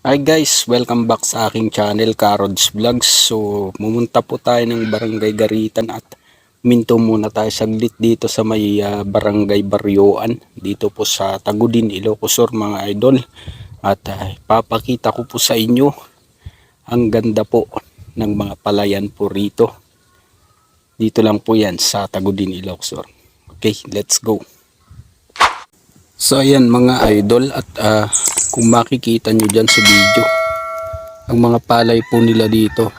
Hi guys, welcome back sa aking channel Karods Vlogs. So, mumunta po tayo ng Barangay Garitan at minto muna tayo saglit dito sa may ah, Barangay Baryoan. Dito po sa Tagudin, Ilocos Sur mga idol. At ah, papakita ko po sa inyo ang ganda po ng mga palayan po rito. Dito lang po yan sa Tagudin, Ilocos Sur. Okay, let's go. So ayan mga idol at ah, kung makikita nyo dyan sa video ang mga palay po nila dito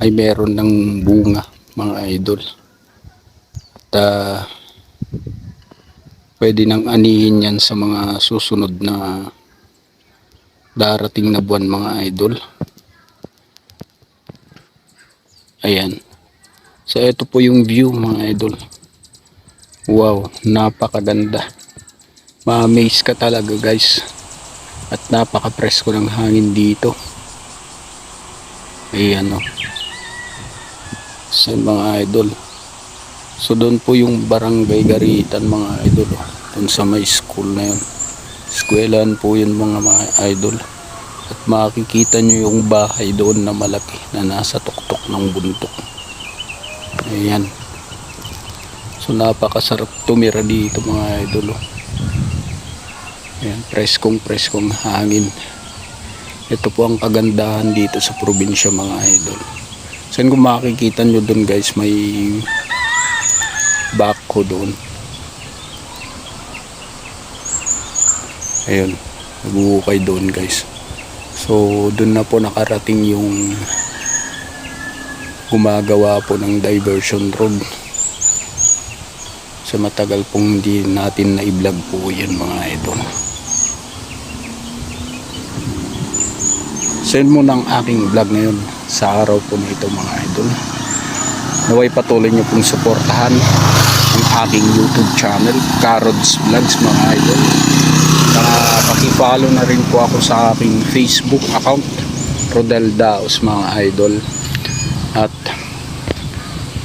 ay meron ng bunga mga idol. At ah, pwede nang anihin yan sa mga susunod na darating na buwan mga idol. Ayan. So ito po yung view mga idol. Wow napakaganda. Ma-amaze ka talaga guys at napaka-presko ng hangin dito. Ayan o sa mga idol. So doon po yung barangay garitan mga idol oh. doon sa may school na yun. Eskwelahan po yun mga mga idol. At makikita nyo yung bahay doon na malaki na nasa tuktok ng bundok. Ayan. So napakasarap tumira dito mga idol oh. Ayan, preskong preskong hangin. Ito po ang kagandahan dito sa probinsya mga idol. Yun kung makikita nyo doon guys, may backhoe doon. Ayun, nagbuhukay doon guys. So doon na po nakarating yung gumagawa po ng diversion road. So matagal pong hindi natin na i-vlog po yan mga idol. Yun muna ang aking vlog ngayon sa araw po na ito mga idol. Naway patuloy nyo pong suportahan ang aking YouTube channel, Karods Vlogs mga idol. Uh, pakipollow na rin po ako sa aking Facebook account, Rodel Daos mga idol. At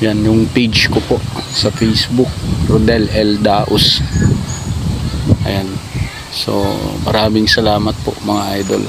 yan yung page ko po sa Facebook, Rodel L. Daos. Ayan. So maraming salamat po mga idol.